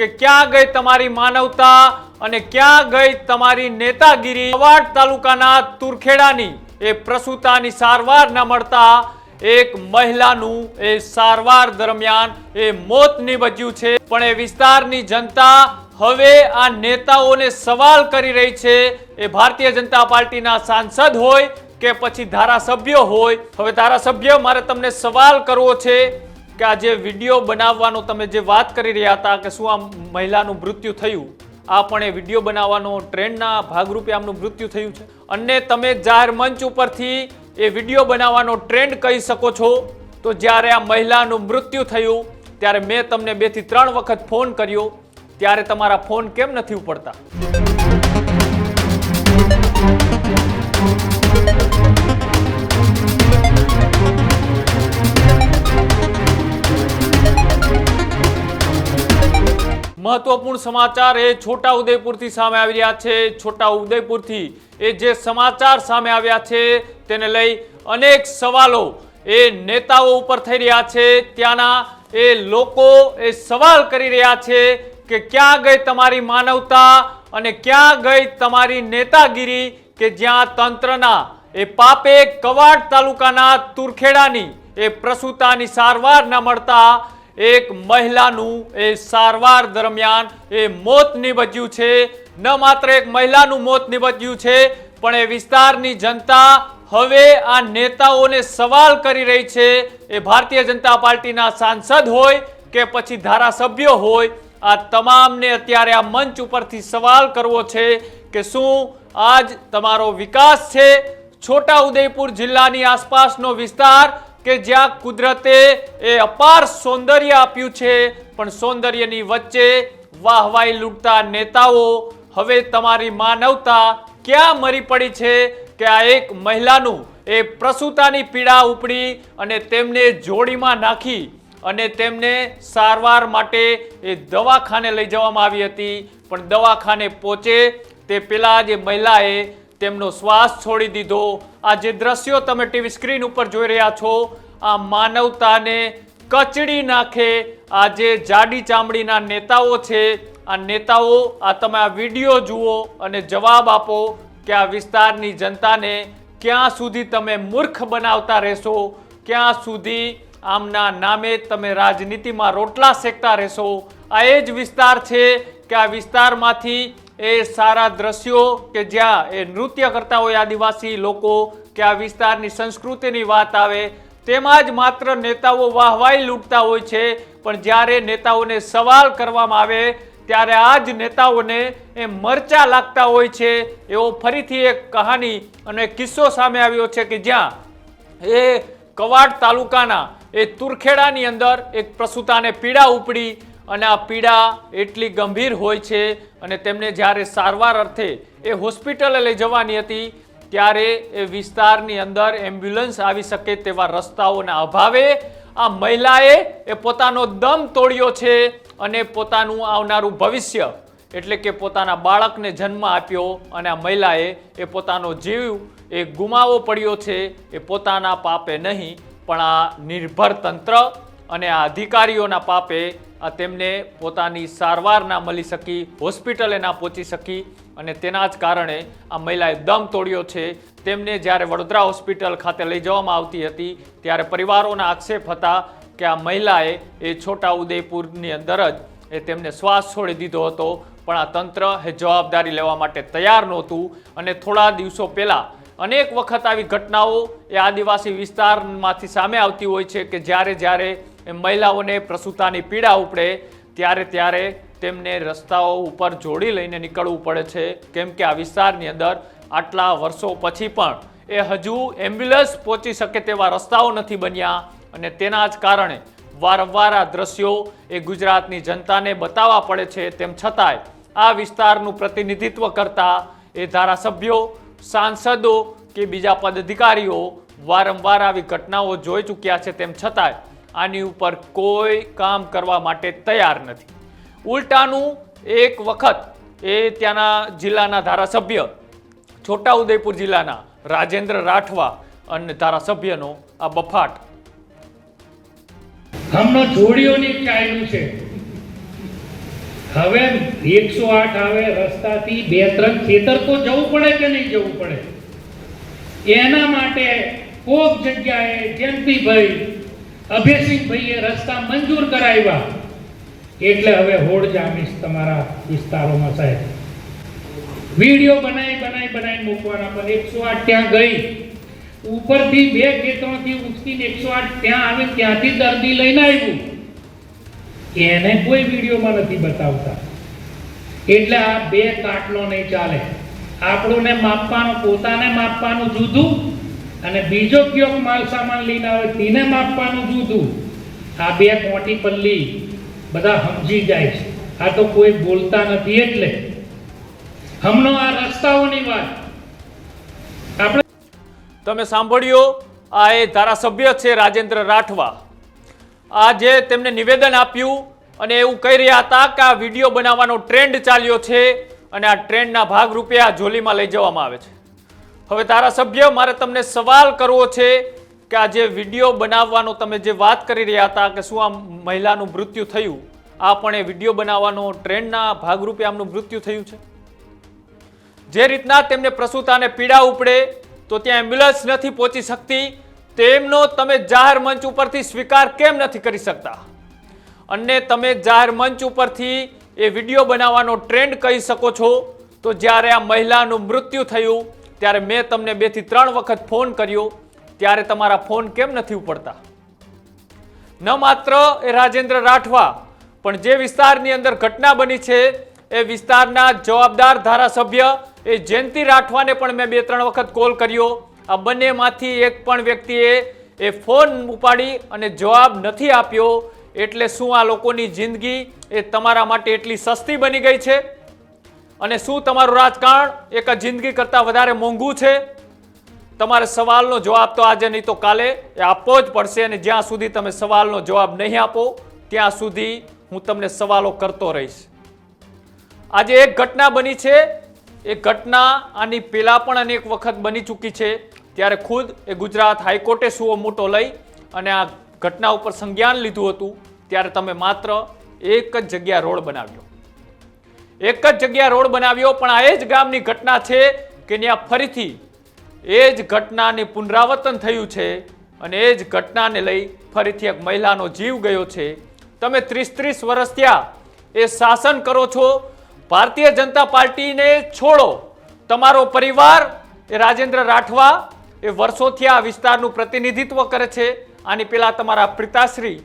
કે ક્યાં ગઈ તમારી માનવતા અને ક્યાં ગઈ તમારી નેતાગીરી? અવાડ તાલુકાના તુરખેડાની એ પ્રસૂતાની સારવાર ન મળતા એક મહિલાનું એ સારવાર દરમિયાન એ મોત નીપજ્યું છે. પણ એ વિસ્તારની જનતા હવે આ નેતાઓને સવાલ કરી રહી છે. એ ભારતીય જનતા પાર્ટીના સાંસદ હોય કે પછી ધારાસભ્ય હોય? હવે ધારાસભ્ય, મારે તમને સવાલ કરવો છે. કે આ જે વીડિયો બનાવવાનો તમે જે વાત કરી રહ્યા હતા કે શું આ મહિલાનું મૃત્યુ થયું, આ પણ એ વીડિયો બનાવવાનો ટ્રેન્ડના ભાગરૂપે આમનું મૃત્યુ થયું છે. અને તમે જાહેર મંચ ઉપરથી એ વીડિયો બનાવવાનો ટ્રેન્ડ કહી શકો છો. તો જ્યારે આ મહિલાનું મૃત્યુ થયું, ત્યારે મેં તમને બેથી ત્રણ વખત ફોન કર્યો. ત્યારે તમારા ફોન કેમ નથી ઉપડતા? મહત્વપૂર્ણ સમાચાર એ છોટા ઉદયપુરથી સામે આવી રહ્યા છે. છોટા ઉદયપુરથી એ જે સમાચાર સામે આવ્યા છે તેને લઈ અનેક સવાલો એ નેતાઓ ઉપર થઈ રહ્યા છે. ત્યાંના એ લોકો એ સવાલ કરી રહ્યા છે કે ક્યાં ગઈ તમારી માનવતા અને ક્યાં ગઈ તમારી નેતાગીરી કે જ્યાં તંત્રના એ પાપે કવાડ તાલુકાના તુરખેડાની એ પ્રસૂતાની સારવાર ન મળતા એક મહિલાનું એ સારવાર દરમિયાન એ મોત નીપજ્યું છે. ન માત્ર એક મહિલાનું મોત નીપજ્યું છે, પણ એ વિસ્તારની જનતા હવે આ નેતાઓને સવાલ કરી રહી છે. એ ભારતીય જનતા પાર્ટીના સાંસદ હોય કે પછી ધારાસભ્યો હોય, આ તમામને અત્યારે આ મંચ ઉપરથી સવાલ કરવો છે કે શું આજ તમારો વિકાસ છે? છોટા ઉદયપુર જિલ્લાની આસપાસનો વિસ્તાર કે જ્યાં કુદરતે એ અપાર સૌંદર્ય આપ્યું છે, પણ સૌંદર્યની વચ્ચે વાહવાઈ લૂંટતા નેતાઓ, હવે તમારી માનવતા ક્યાં મરી પડી છે કે આ એક મહિલાનું એ પ્રસૂતાની પીડા ઉપડી અને તેમને જોડીમાં નાખી અને તેમને સારવાર માટે એ દવાખાને લઈ જવામાં આવી હતી. પણ દવાખાને પહોંચે તે પેલા જે મહિલાએ તેમનો શ્વાસ છોડી દીધો. આ જે દ્રશ્યો તમે ટીવી સ્ક્રીન ઉપર જોઈ રહ્યા છો, આ માનવતાને કચડી નાખે આ જે જાડી ચામડીના નેતાઓ છે, આ નેતાઓ, આ તમે આ વીડિયો જુઓ અને જવાબ આપો કે આ વિસ્તારની જનતાને ક્યાં સુધી તમે મૂર્ખ બનાવતા રહેશો, ક્યાં સુધી આમના નામે તમે રાજનીતિમાં રોટલા શેકતા રહેશો. આ એ જ વિસ્તાર છે કે આ વિસ્તારમાંથી એ સારા દ્રશ્યો કે જ્યાં એ નૃત્ય કરતા હોય આદિવાસી લોકો, કે આ વિસ્તારની સંસ્કૃતિની વાત આવે, તેમાં જ માત્ર નેતાઓ વાહવાઈ લૂંટતા હોય છે. પણ જ્યારે નેતાઓને સવાલ કરવામાં આવે, ત્યારે આ જ નેતાઓને એ મરચા લાગતા હોય છે. એવો ફરીથી એક કહાની અને કિસ્સો સામે આવ્યો છે કે જ્યાં એ કવાડ તાલુકાના, એ તુરખેડાની અંદર એક પ્રસૂતાને પીડા ઉપડી અને આ પીડા એટલી ગંભીર હોય છે અને તેમને જ્યારે સારવાર અર્થે એ હોસ્પિટલે લઈ જવાની હતી, ત્યારે એ વિસ્તારની અંદર એમ્બ્યુલન્સ આવી શકે તેવા રસ્તાઓના અભાવે આ મહિલાએ એ પોતાનો દમ તોડ્યો છે અને પોતાનું આવનારું ભવિષ્ય એટલે કે પોતાના બાળકને જન્મ આપ્યો અને આ મહિલાએ એ પોતાનો જીવ એ ગુમાવો પડ્યો છે, એ પોતાના પાપે નહીં, પણ આ નિર્ભર તંત્ર અને આ અધિકારીઓના પાપે તેમને પોતાની સારવાર ના મળી શકી, હોસ્પિટલે ના પહોંચી શકી અને તેના જ કારણે આ મહિલાએ દમ તોડ્યો છે. તેમને જ્યારે વડોદરા હોસ્પિટલ ખાતે લઈ જવામાં આવતી હતી, ત્યારે પરિવારોના આક્ષેપ હતા કે આ મહિલાએ એ છોટા ઉદયપુરની અંદર જ એ તેમને શ્વાસ છોડી દીધો હતો. પણ આ તંત્ર એ જવાબદારી લેવા માટે તૈયાર નહોતું અને થોડા દિવસો પહેલાં અનેક વખત આવી ઘટનાઓ એ આદિવાસી વિસ્તારમાંથી સામે આવતી હોય છે કે જ્યારે જ્યારે મહિલાઓને પ્રસૂતાની પીડા ઉપડે ત્યારે ત્યારે તેમને રસ્તાઓ ઉપર જોડી લઈને નીકળવું પડે છે. કેમ કે આ વિસ્તારની અંદર આટલા વર્ષો પછી પણ એ હજુ એમ્બ્યુલન્સ પહોંચી શકે તેવા રસ્તાઓ નથી બન્યા અને તેના જ કારણે વારંવાર આ દ્રશ્યો એ ગુજરાતની જનતાને બતાવવા પડે છે. તેમ છતાંય આ વિસ્તારનું પ્રતિનિધિત્વ કરતા એ ધારાસભ્યો, સાંસદો કે બીજા પદાધિકારીઓ વારંવાર આવી ઘટનાઓ જોઈ ચૂક્યા છે. તેમ છતાંય આની ઉપર કોઈ કામ કરવા માટે તૈયાર નથી. ઉલટાનું એક વખત એ ત્યાંના જિલ્લાના ધારાસભ્ય, છોટાઉદેપુર જિલ્લાના રાજેન્દ્ર રાઠવા અને ધારાસભ્યનો આ બફાટ. હમણાં જોડીઓની કાયદું છે. હવે એકસો આઠ આવે, રસ્તાથી બે ત્રણ ખેતર તો જવું પડે કે નહીં જવું પડે? એના માટે કોક જગ્યાએ જયંતિભાઈ અભયસિંહભાઈએ રસ્તા મંજૂર કરાવ્યા. એટલે હવે હોડ જામીશ તમારા વિસ્તારોમાં સાહેબ. વીડિયો બનાવી બનાવી બનાવી મૂકવાના પણ એકસો આઠ ત્યાં ગઈ. ઉપરથી બે ખેતરોથી ઉચકીને એકસો આઠ ત્યાં આવે ત્યાંથી દર્દી લઈને આવ્યું. એને કોઈ વિડીયોમાં નથી બતાવતા. એટલે આ બે કાટલો નહીં ચાલે. આપણું ને માપવાનું, પોતાને માપવાનું જુદું અને બીજો કયો માલ સામાન લઈને આવે, તેને માપવાનું જુદું આ બે મોટી પલ્લી બધા સમજી જાય છે. આ તો કોઈ બોલતા નથી એટલે. હમનો આ રસ્તાઓની વાત. આપણે તમે સાંભળ્યો, આ એ ધારાસભ્ય છે રાજેન્દ્ર રાઠવા. આ જે તેમને નિવેદન આપ્યું અને એવું કહી રહ્યા હતા કે આ વીડિયો બનાવવાનો ટ્રેન્ડ ચાલ્યો છે અને આ ટ્રેન્ડના ભાગરૂપે આ જોલીમાં લઈ જવામાં આવે છે. હવે ધારાસભ્ય, મારે તમને સવાલ કરવો છે કે આ જે વીડિયો બનાવવાનો તમે જે વાત કરી રહ્યા હતા કે શું આ મહિલાનું મૃત્યુ થયું, આ પણ એ વીડિયો બનાવવાનો ટ્રેન્ડના ભાગરૂપે આમનું મૃત્યુ થયું છે? જે રીતના તેમને પ્રસૂતાને પીડા ઉપડે, તો ત્યાં એમ્બ્યુલન્સ નથી પહોંચી શકતી, તેમનો તમે જાહેર મંચ ઉપરથી સ્વીકાર કેમ નથી કરી શકતા? અને તમે જાહેર મંચ ઉપરથી એ વીડિયો બનાવવાનો ટ્રેન્ડ કહી શકો છો, તો જ્યારે આ મહિલાનું મૃત્યુ થયું ત્યારે મેં તમને બેથી ત્રણ વખત ફોન કર્યો, ત્યારે તમારા ફોન કેમ નથી ઉપડતા? ન માત્ર એ રાજેન્દ્ર રાઠવા, પણ જે વિસ્તારની અંદર ઘટના બની છે, એ વિસ્તારના જવાબદાર ધારાસભ્ય એ જયંતિ રાઠવાને પણ મેં બે ત્રણ વખત કોલ કર્યો. આ બંનેમાંથી એક પણ વ્યક્તિએ એ ફોન ઉપાડી અને જવાબ નથી આપ્યો. એટલે શું આ લોકોની જિંદગી એ તમારા માટે એટલી સસ્તી બની ગઈ છે? અને શું તમારું રાજકારણ? એક જિંદગી કરતાં વધારે મોંઘું છે? તમારે સવાલનો જવાબ તો આજે નહીં તો કાલે એ આપવો જ પડશે અને જ્યાં સુધી તમે સવાલનો જવાબ નહીં આપો, ત્યાં સુધી હું તમને સવાલો કરતો રહીશ. આજે એક ઘટના બની છે. એ ઘટના આની પહેલાં પણ અનેક વખત બની ચૂકી છે. ત્યારે ખુદ એ ગુજરાત હાઈકોર્ટે સુઓ મોટો લઈ અને આ ઘટના ઉપર સંજ્ઞાન લીધું હતું. ત્યારે તમે માત્ર એક જ જગ્યા રોડ બનાવ્યો. એક જ જગ્યા રોડ બનાવ્યો, પણ આ એ જ ગામની ઘટના છે કે ત્યાં ફરીથી એ જ ઘટનાની પુનરાવર્તન થયું છે અને એ જ ઘટનાને લઈ ફરીથી એક મહિલાનો જીવ ગયો છે. તમે ત્રીસ ત્રીસ વર્ષ થયા એ શાસન કરો છો, ભારતીય જનતા પાર્ટીને છોડો. તમારો પરિવાર એ રાજેન્દ્ર રાઠવા એ વર્ષોથી આ વિસ્તારનું પ્રતિનિધિત્વ કરે છે. આની પહેલાં તમારા પિતાશ્રી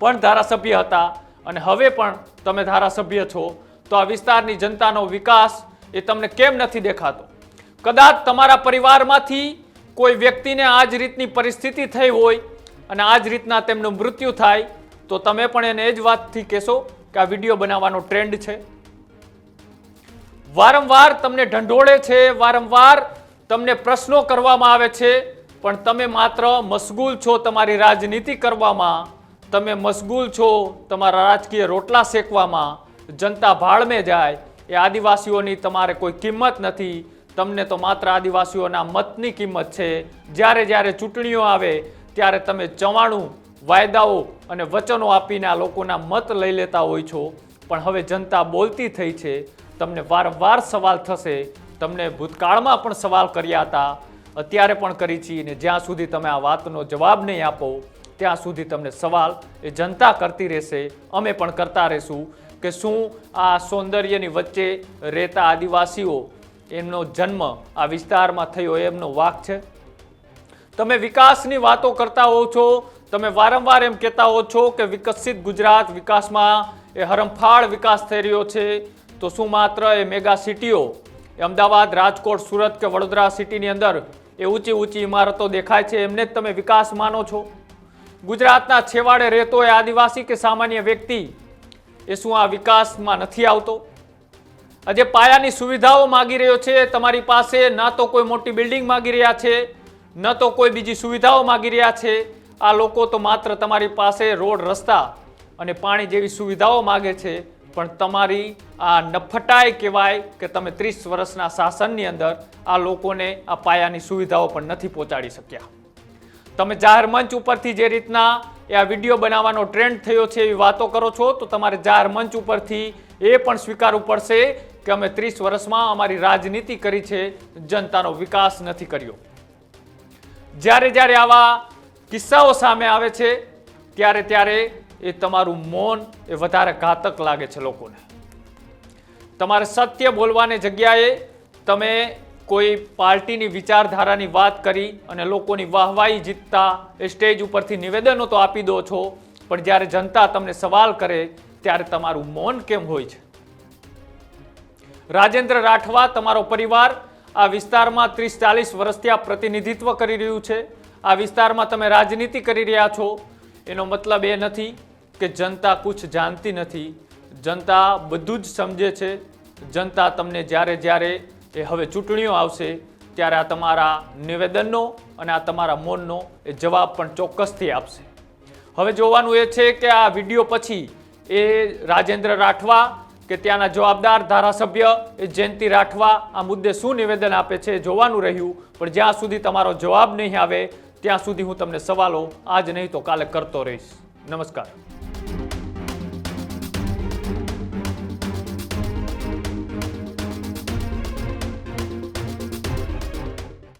પણ ધારાસભ્ય હતા અને હવે પણ તમે ધારાસભ્ય છો. તો આ વિસ્તારની જનતાનો વિકાસ એ તમને કેમ નથી દેખાતો? કદાચ તમારા પરિવારમાંથી કોઈ વ્યક્તિને આ જ રીતની પરિસ્થિતિ થઈ હોય અને આ જ રીતના તેમનું મૃત્યુ થાય, તો તમે પણ એને એ જ વાતથી કહેશો કે આ વીડિયો બનાવવાનો ટ્રેન્ડ છે. વારંવાર તમને ઢંઢોળે છે, વારંવાર તમને પ્રશ્નો કરવામાં આવે છે, પણ તમે માત્ર મશગુલ છો તમારી રાજનીતિ કરવામાં, તમે મશગુલ છો તમારા રાજકીય રોટલા શેકવામાં જનતા ભાળમે જાય, એ આદિવાસીઓની તમારે કોઈ કિંમત નથી. તમને તો માત્ર આદિવાસીઓના મતની કિંમત છે. જ્યારે જ્યારે ચૂંટણીઓ આવે, ત્યારે તમે ચવાણું, વાયદાઓ અને વચનો આપીને આ લોકોના મત લઈ લેતા હોય છો. પણ હવે જનતા બોલતી થઈ છે. તમને વારંવાર સવાલ થશે. તમને ભૂતકાળમાં પણ સવાલ કર્યા હતા. અત્યારે પણ કરી છીએ ને જ્યાં સુધી તમે આ વાતનો જવાબ નહીં આપો, ત્યાં સુધી તમને સવાલ એ જનતા કરતી રહેશે. અમે પણ કરતા રહીશું. કે શું આ સૌંદર્યની વચ્ચે રહેતા આદિવાસીઓ એમનો જન્મ આ વિસ્તારમાં થયો એમનો વાક છે? તમે વિકાસની વાતો કરતા હો છો, તમે વારંવાર એમ કહેતા હો છો કે વિકસિત ગુજરાત વિકાસમાં એ હરંફાળ વિકાસ થઈ રહ્યો છે, તો શું માત્ર એ મેગા સિટીઓ અમદાવાદ, રાજકોટ, સુરત કે વડોદરા સિટીની અંદર એ ઊંચી ઊંચી ઇમારતો દેખાય છે, એમને જ તમે વિકાસ માનો છો? ગુજરાતના છેવાડે રહેતો એ આદિવાસી કે સામાન્ય વ્યક્તિ એ શું આ વિકાસમાં નથી આવતો? આજે પાયાની સુવિધાઓ માગી રહ્યો છે, તમારી પાસે ન તો કોઈ મોટી બિલ્ડિંગ માગી રહ્યા છે, ન તો કોઈ બીજી સુવિધાઓ માગી રહ્યા છે. આ લોકો તો માત્ર તમારી પાસે રોડ, રસ્તા અને પાણી જેવી સુવિધાઓ માગે છે, પણ તમારી આ નફટાઈ કહેવાય કે તમે ત્રીસ વર્ષના શાસનની અંદર આ લોકોને આ પાયાની સુવિધાઓ પણ નથી પહોંચાડી શક્યા. તમે જાહેર મંચ ઉપરથી જે રીતના એ આ વીડિયો બનાવવાનો ટ્રેન્ડ થયો છે એવી વાતો કરો છો, તો તમારે જાહેર મંચ ઉપરથી એ પણ સ્વીકારવું પડશે કે અમે ત્રીસ વર્ષમાં અમારી રાજનીતિ કરી છે, જનતાનો વિકાસ નથી કર્યો. જ્યારે જ્યારે આવા કિસ્સાઓ સામે આવે છે, ત્યારે ત્યારે એ તમારું મૌન એ વધારે ઘાતક લાગે છે લોકોને. તમારે સત્ય બોલવાની જગ્યાએ તમે કોઈ પાર્ટીની વિચારધારાની વાત કરી અને લોકોની વાહવાહી જીતતા સ્ટેજ ઉપરથી નિવેદનો તો આપી દો છો, પણ જ્યારે જનતા તમને સવાલ કરે, ત્યારે તમારું મૌન કેમ હોય છે? રાજેન્દ્ર રાઠવા તમારો પરિવાર આ વિસ્તારમાં ત્રીસ ચાલીસ વર્ષથી આ પ્રતિનિધિત્વ કરી રહ્યું છે. આ વિસ્તારમાં તમે રાજનીતિ કરી રહ્યા છો. એનો મતલબ એ નથી કે જનતા કુછ જાણતી નથી. જનતા બધું જ સમજે છે. જનતા તમને જ્યારે જ્યારે એ હવે ચૂંટણીઓ આવશે, ત્યારે આ તમારા નિવેદનનો અને આ તમારા મૌનનો એ જવાબ પણ ચોક્કસથી આપશે. હવે જોવાનું એ છે કે આ વીડિયો પછી એ રાજેન્દ્ર રાઠવા કે ત્યાંના જવાબદાર ધારાસભ્ય એ જયંતિ રાઠવા આ મુદ્દે શું નિવેદન આપે છે જોવાનું રહ્યું, પણ જ્યાં સુધી તમારો જવાબ નહીં આવે, ત્યાં સુધી હું તમને સવાલો આજ નહીં તો કાલે કરતો રહીશ. નમસ્કાર.